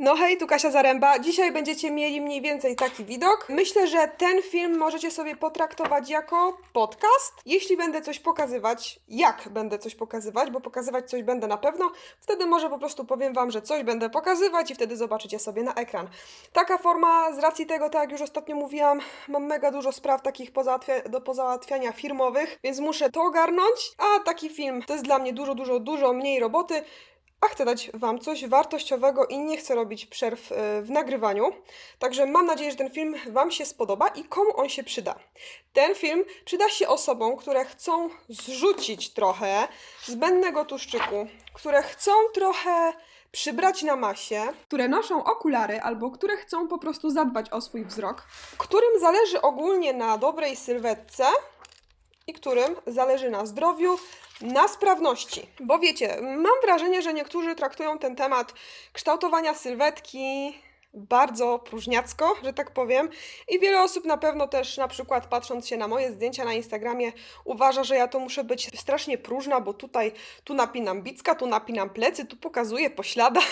No hej, tu Kasia Zaręba. Dzisiaj będziecie mieli mniej więcej taki widok. Myślę, że ten film możecie sobie potraktować jako podcast. Jeśli będę coś pokazywać, jak będę coś pokazywać, bo pokazywać coś będę na pewno, wtedy może po prostu powiem Wam, że coś będę pokazywać i wtedy zobaczycie sobie na ekran. Taka forma z racji tego, tak jak już ostatnio mówiłam, mam mega dużo spraw takich do pozałatwiania firmowych, więc muszę to ogarnąć, a taki film to jest dla mnie dużo, dużo, dużo mniej roboty a chcę dać Wam coś wartościowego i nie chcę robić przerw e, w nagrywaniu. Także mam nadzieję, że ten film Wam się spodoba i komu on się przyda. Ten film przyda się osobom, które chcą zrzucić trochę zbędnego tłuszczyku, które chcą trochę przybrać na masie, które noszą okulary albo które chcą po prostu zadbać o swój wzrok, którym zależy ogólnie na dobrej sylwetce i którym zależy na zdrowiu, na sprawności. Bo wiecie, mam wrażenie, że niektórzy traktują ten temat kształtowania sylwetki bardzo próżniacko, że tak powiem. I wiele osób na pewno też, na przykład patrząc się na moje zdjęcia na Instagramie, uważa, że ja to muszę być strasznie próżna, bo tutaj tu napinam bicka, tu napinam plecy, tu pokazuję poślada.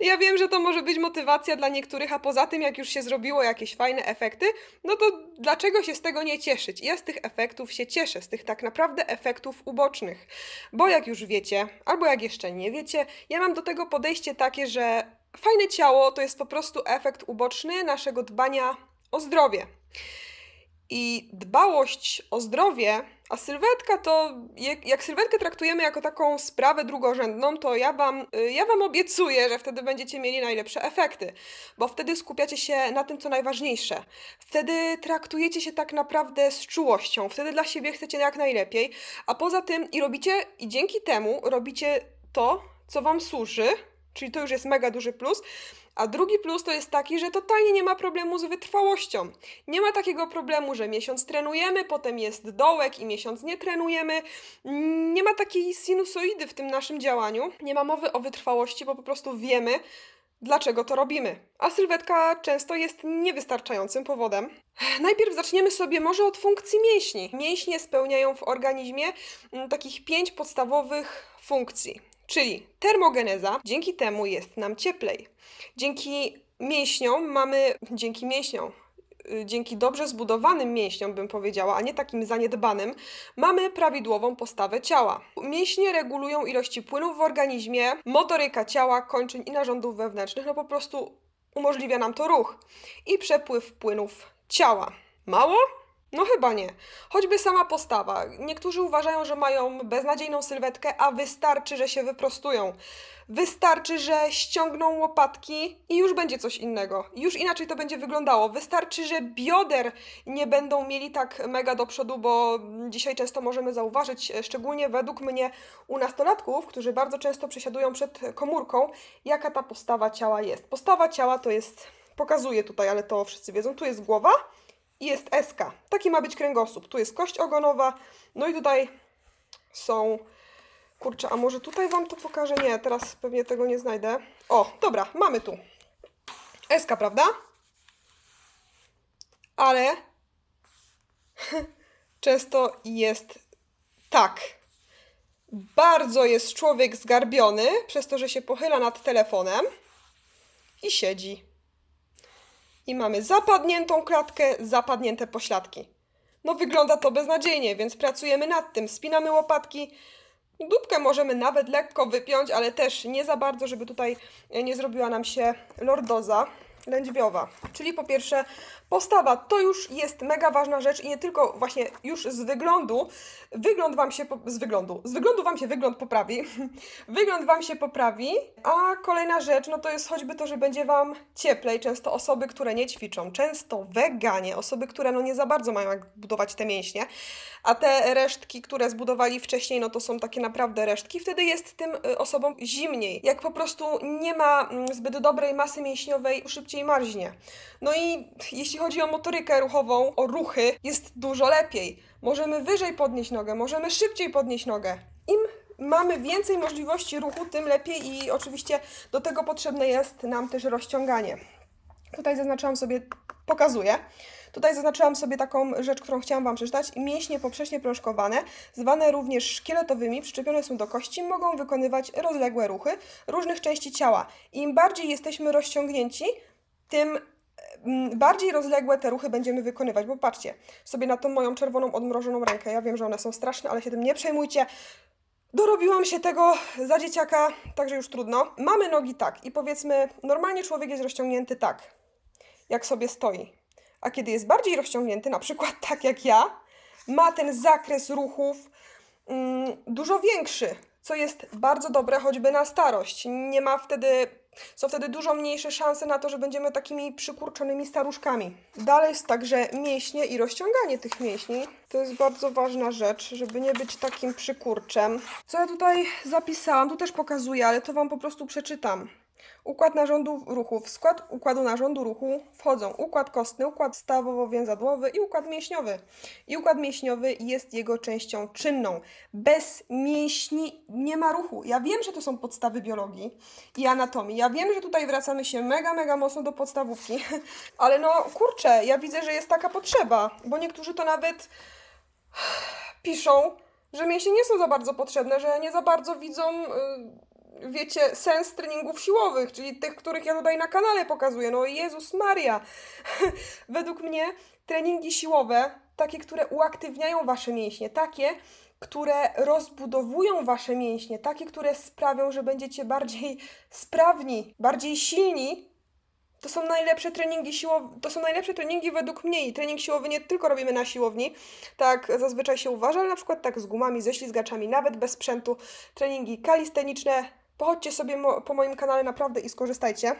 ja wiem, że to może być motywacja dla niektórych, a poza tym, jak już się zrobiło jakieś fajne efekty, no to dlaczego się z tego nie cieszyć? Ja z tych efektów się cieszę, z tych tak naprawdę efektów ubocznych. Bo jak już wiecie, albo jak jeszcze nie wiecie, ja mam do tego podejście takie, że fajne ciało to jest po prostu efekt uboczny naszego dbania o zdrowie. I dbałość o zdrowie, a sylwetka to, jak, jak sylwetkę traktujemy jako taką sprawę drugorzędną, to ja wam, y, ja wam obiecuję, że wtedy będziecie mieli najlepsze efekty, bo wtedy skupiacie się na tym, co najważniejsze. Wtedy traktujecie się tak naprawdę z czułością, wtedy dla siebie chcecie jak najlepiej, a poza tym i robicie, i dzięki temu robicie to, co wam służy, czyli to już jest mega duży plus. A drugi plus to jest taki, że totalnie nie ma problemu z wytrwałością. Nie ma takiego problemu, że miesiąc trenujemy, potem jest dołek i miesiąc nie trenujemy. Nie ma takiej sinusoidy w tym naszym działaniu. Nie ma mowy o wytrwałości, bo po prostu wiemy, dlaczego to robimy. A sylwetka często jest niewystarczającym powodem. Najpierw zaczniemy sobie może od funkcji mięśni. Mięśnie spełniają w organizmie mm, takich pięć podstawowych funkcji. Czyli termogeneza, dzięki temu jest nam cieplej. Dzięki mięśniom mamy, dzięki mięśniom, y, dzięki dobrze zbudowanym mięśniom, bym powiedziała, a nie takim zaniedbanym, mamy prawidłową postawę ciała. Mięśnie regulują ilości płynów w organizmie, motoryka ciała, kończyn i narządów wewnętrznych, no po prostu umożliwia nam to ruch i przepływ płynów ciała. Mało? No chyba nie. Choćby sama postawa. Niektórzy uważają, że mają beznadziejną sylwetkę, a wystarczy, że się wyprostują. Wystarczy, że ściągną łopatki i już będzie coś innego. Już inaczej to będzie wyglądało. Wystarczy, że bioder nie będą mieli tak mega do przodu, bo dzisiaj często możemy zauważyć, e, szczególnie według mnie u nastolatków, którzy bardzo często przesiadują przed komórką, jaka ta postawa ciała jest. Postawa ciała to jest, pokazuję tutaj, ale to wszyscy wiedzą, tu jest głowa, i jest SK. Taki ma być kręgosłup. Tu jest kość ogonowa, no i tutaj są. Kurczę, a może tutaj Wam to pokażę? Nie, teraz pewnie tego nie znajdę. O, dobra, mamy tu. SK, prawda? Ale często jest tak. Bardzo jest człowiek zgarbiony przez to, że się pochyla nad telefonem i siedzi i mamy zapadniętą klatkę, zapadnięte pośladki. No wygląda to beznadziejnie, więc pracujemy nad tym. Spinamy łopatki. Dupkę możemy nawet lekko wypiąć, ale też nie za bardzo, żeby tutaj nie zrobiła nam się lordoza lędźwiowa. Czyli po pierwsze postawa to już jest mega ważna rzecz i nie tylko właśnie już z wyglądu, wygląd wam się, z wyglądu, z wyglądu wam się wygląd poprawi, wygląd wam się poprawi, a kolejna rzecz, no to jest choćby to, że będzie wam cieplej, często osoby, które nie ćwiczą, często weganie, osoby, które no nie za bardzo mają jak budować te mięśnie, a te resztki, które zbudowali wcześniej, no to są takie naprawdę resztki, wtedy jest tym y, osobom zimniej, jak po prostu nie ma mm, zbyt dobrej masy mięśniowej, szybciej marznie. No i jeśli chodzi o motorykę ruchową, o ruchy, jest dużo lepiej. Możemy wyżej podnieść nogę, możemy szybciej podnieść nogę. Im mamy więcej możliwości ruchu, tym lepiej i oczywiście do tego potrzebne jest nam też rozciąganie. Tutaj zaznaczyłam sobie, pokazuję. Tutaj zaznaczyłam sobie taką rzecz, którą chciałam Wam przeczytać. Mięśnie poprzecznie prążkowane, zwane również szkieletowymi, przyczepione są do kości, mogą wykonywać rozległe ruchy różnych części ciała. Im bardziej jesteśmy rozciągnięci, tym bardziej rozległe te ruchy będziemy wykonywać. Bo patrzcie sobie na tą moją czerwoną, odmrożoną rękę. Ja wiem, że one są straszne, ale się tym nie przejmujcie. Dorobiłam się tego za dzieciaka, także już trudno. Mamy nogi tak i powiedzmy, normalnie człowiek jest rozciągnięty tak, jak sobie stoi. A kiedy jest bardziej rozciągnięty, na przykład tak jak ja, ma ten zakres ruchów mm, dużo większy, co jest bardzo dobre choćby na starość. Nie ma wtedy, są wtedy dużo mniejsze szanse na to, że będziemy takimi przykurczonymi staruszkami. Dalej jest także mięśnie i rozciąganie tych mięśni. To jest bardzo ważna rzecz, żeby nie być takim przykurczem. Co ja tutaj zapisałam, tu też pokazuję, ale to Wam po prostu przeczytam. Układ narządu ruchu. W skład układu narządu ruchu wchodzą układ kostny, układ stawowo-więzadłowy i układ mięśniowy. I układ mięśniowy jest jego częścią czynną. Bez mięśni nie ma ruchu. Ja wiem, że to są podstawy biologii i anatomii. Ja wiem, że tutaj wracamy się mega, mega mocno do podstawówki. Ale no kurczę, ja widzę, że jest taka potrzeba, bo niektórzy to nawet piszą, że mięśnie nie są za bardzo potrzebne, że nie za bardzo widzą, y, wiecie, sens treningów siłowych, czyli tych, których ja tutaj na kanale pokazuję. No Jezus Maria! Według mnie treningi siłowe, takie, które uaktywniają wasze mięśnie, takie, które rozbudowują wasze mięśnie, takie, które sprawią, że będziecie bardziej sprawni, bardziej silni, to są najlepsze treningi siłowe, to są najlepsze treningi według mnie i trening siłowy nie tylko robimy na siłowni, tak zazwyczaj się uważa, ale na przykład tak z gumami, ze ślizgaczami, nawet bez sprzętu, treningi kalisteniczne, pochodźcie sobie mo- po moim kanale naprawdę i skorzystajcie.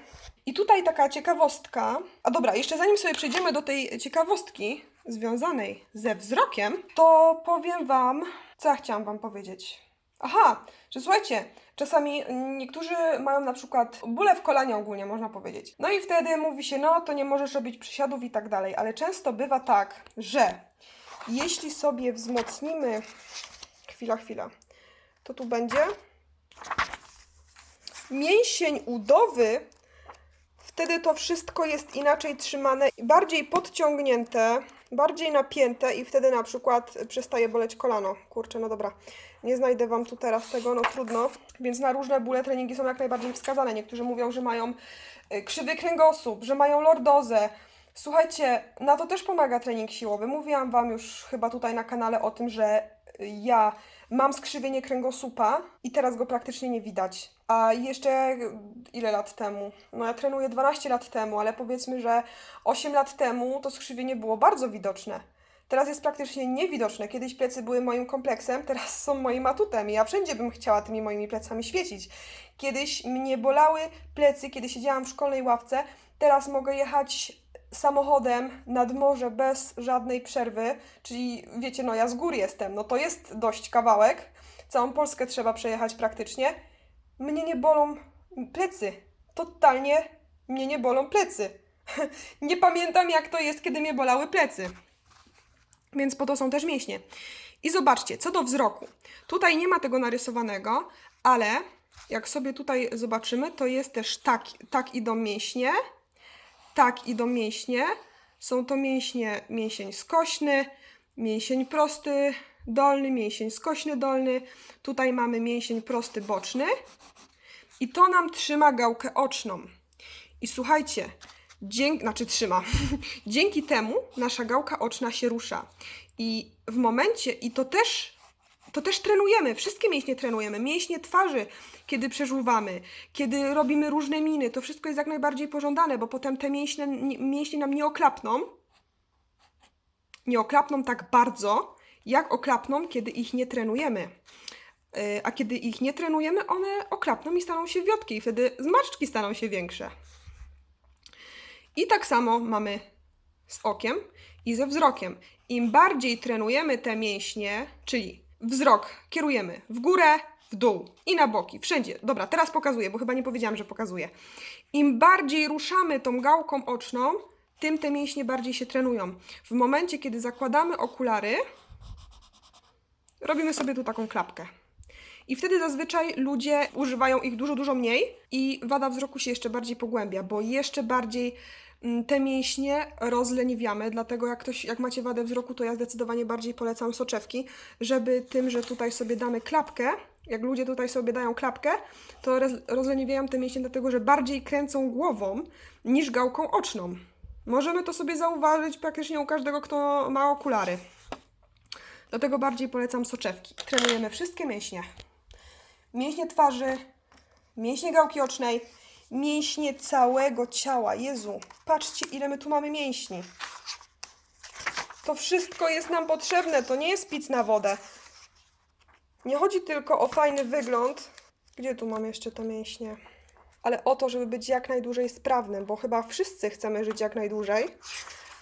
I tutaj taka ciekawostka, a dobra, jeszcze zanim sobie przejdziemy do tej ciekawostki związanej ze wzrokiem, to powiem Wam, co ja chciałam Wam powiedzieć. Aha, że słuchajcie, czasami niektórzy mają na przykład bóle w kolanie ogólnie, można powiedzieć. No i wtedy mówi się, no to nie możesz robić przysiadów i tak dalej, ale często bywa tak, że jeśli sobie wzmocnimy, chwila, chwila, to tu będzie mięsień udowy, wtedy to wszystko jest inaczej trzymane, bardziej podciągnięte, bardziej napięte i wtedy na przykład przestaje boleć kolano. Kurczę, no dobra, nie znajdę Wam tu teraz tego, no trudno. Więc na różne bóle treningi są jak najbardziej wskazane. Niektórzy mówią, że mają y, krzywy kręgosłup, że mają lordozę. Słuchajcie, na to też pomaga trening siłowy. Mówiłam Wam już chyba tutaj na kanale o tym, że ja mam skrzywienie kręgosłupa i teraz go praktycznie nie widać. A jeszcze ile lat temu? No ja trenuję 12 lat temu, ale powiedzmy, że 8 lat temu to skrzywienie było bardzo widoczne. Teraz jest praktycznie niewidoczne. Kiedyś plecy były moim kompleksem, teraz są moim atutem ja wszędzie bym chciała tymi moimi plecami świecić. Kiedyś mnie bolały plecy, kiedy siedziałam w szkolnej ławce, teraz mogę jechać samochodem nad morze bez żadnej przerwy, czyli wiecie, no ja z gór jestem, no to jest dość kawałek, całą Polskę trzeba przejechać praktycznie. Mnie nie bolą plecy, totalnie mnie nie bolą plecy. nie pamiętam jak to jest, kiedy mnie bolały plecy. Więc po to są też mięśnie. I zobaczcie, co do wzroku. Tutaj nie ma tego narysowanego, ale jak sobie tutaj zobaczymy, to jest też tak, tak idą mięśnie, tak idą mięśnie. Są to mięśnie, mięsień skośny, mięsień prosty dolny, mięsień skośny dolny. Tutaj mamy mięsień prosty boczny. I to nam trzyma gałkę oczną. I słuchajcie, dzięki, znaczy trzyma. Dzięki temu nasza gałka oczna się rusza. I w momencie, i to też, to też trenujemy, wszystkie mięśnie trenujemy. Mięśnie twarzy, kiedy przeżuwamy, kiedy robimy różne miny, to wszystko jest jak najbardziej pożądane, bo potem te mięśnie, nie- mięśnie nam nie oklapną. Nie oklapną tak bardzo, jak oklapną, kiedy ich nie trenujemy. Yy, A kiedy ich nie trenujemy, one oklapną i staną się wiotkie, i wtedy zmarszczki staną się większe. I tak samo mamy z okiem i ze wzrokiem. Im bardziej trenujemy te mięśnie, czyli wzrok kierujemy w górę, w dół i na boki, wszędzie. Dobra, teraz pokazuję, bo chyba nie powiedziałam, że pokazuję. Im bardziej ruszamy tą gałką oczną, tym te mięśnie bardziej się trenują. W momencie, kiedy zakładamy okulary, robimy sobie tu taką klapkę. I wtedy zazwyczaj ludzie używają ich dużo, dużo mniej i wada wzroku się jeszcze bardziej pogłębia, bo jeszcze bardziej te mięśnie rozleniwiamy, dlatego jak, ktoś, jak macie wadę wzroku, to ja zdecydowanie bardziej polecam soczewki, żeby tym, że tutaj sobie damy klapkę, jak ludzie tutaj sobie dają klapkę, to roz- rozleniwiają te mięśnie dlatego, że bardziej kręcą głową niż gałką oczną. Możemy to sobie zauważyć praktycznie u każdego, kto ma okulary. Dlatego bardziej polecam soczewki. Trenujemy wszystkie mięśnie. Mięśnie twarzy, mięśnie gałki ocznej, mięśnie całego ciała. Jezu, patrzcie ile my tu mamy mięśni. To wszystko jest nam potrzebne, to nie jest pic na wodę. Nie chodzi tylko o fajny wygląd. Gdzie tu mam jeszcze te mięśnie? Ale o to, żeby być jak najdłużej sprawnym, bo chyba wszyscy chcemy żyć jak najdłużej.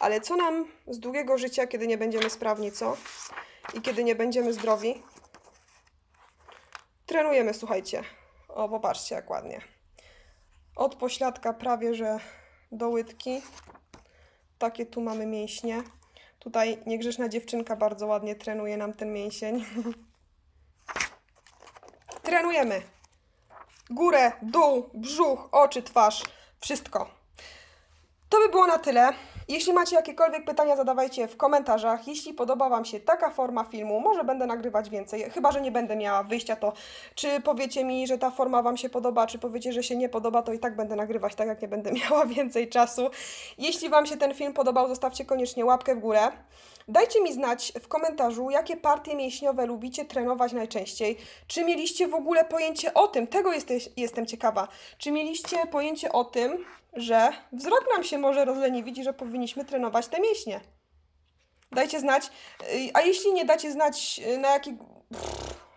Ale co nam z długiego życia, kiedy nie będziemy sprawni, co? I kiedy nie będziemy zdrowi? Trenujemy, słuchajcie. O, popatrzcie, jak ładnie. Od pośladka prawie, że do łydki. Takie tu mamy mięśnie. Tutaj niegrzeczna dziewczynka bardzo ładnie trenuje nam ten mięsień. Trenujemy. Górę, dół, brzuch, oczy, twarz. Wszystko. To by było na tyle. Jeśli macie jakiekolwiek pytania, zadawajcie w komentarzach. Jeśli podoba Wam się taka forma filmu, może będę nagrywać więcej. Chyba, że nie będę miała wyjścia, to czy powiecie mi, że ta forma Wam się podoba, czy powiecie, że się nie podoba, to i tak będę nagrywać, tak jak nie będę miała więcej czasu. Jeśli Wam się ten film podobał, zostawcie koniecznie łapkę w górę. Dajcie mi znać w komentarzu, jakie partie mięśniowe lubicie trenować najczęściej. Czy mieliście w ogóle pojęcie o tym? Tego jesteś, jestem ciekawa. Czy mieliście pojęcie o tym, że wzrok nam się może rozleniwić i że powinniśmy trenować te mięśnie? Dajcie znać. Y, A jeśli nie dacie znać, y, na jaki.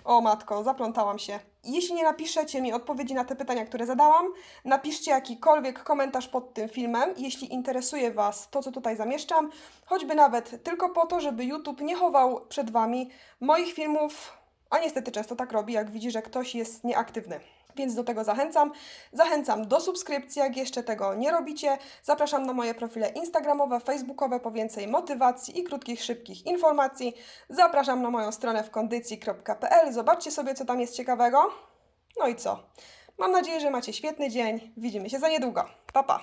O matko, zaplątałam się. Jeśli nie napiszecie mi odpowiedzi na te pytania, które zadałam, napiszcie jakikolwiek komentarz pod tym filmem, jeśli interesuje Was to, co tutaj zamieszczam, choćby nawet tylko po to, żeby YouTube nie chował przed Wami moich filmów, a niestety często tak robi, jak widzi, że ktoś jest nieaktywny. Więc do tego zachęcam. Zachęcam do subskrypcji, jak jeszcze tego nie robicie. Zapraszam na moje profile Instagramowe, Facebookowe po więcej motywacji i krótkich, szybkich informacji. Zapraszam na moją stronę w kondycji.pl. Zobaczcie sobie, co tam jest ciekawego. No i co? Mam nadzieję, że macie świetny dzień. Widzimy się za niedługo. Pa, pa!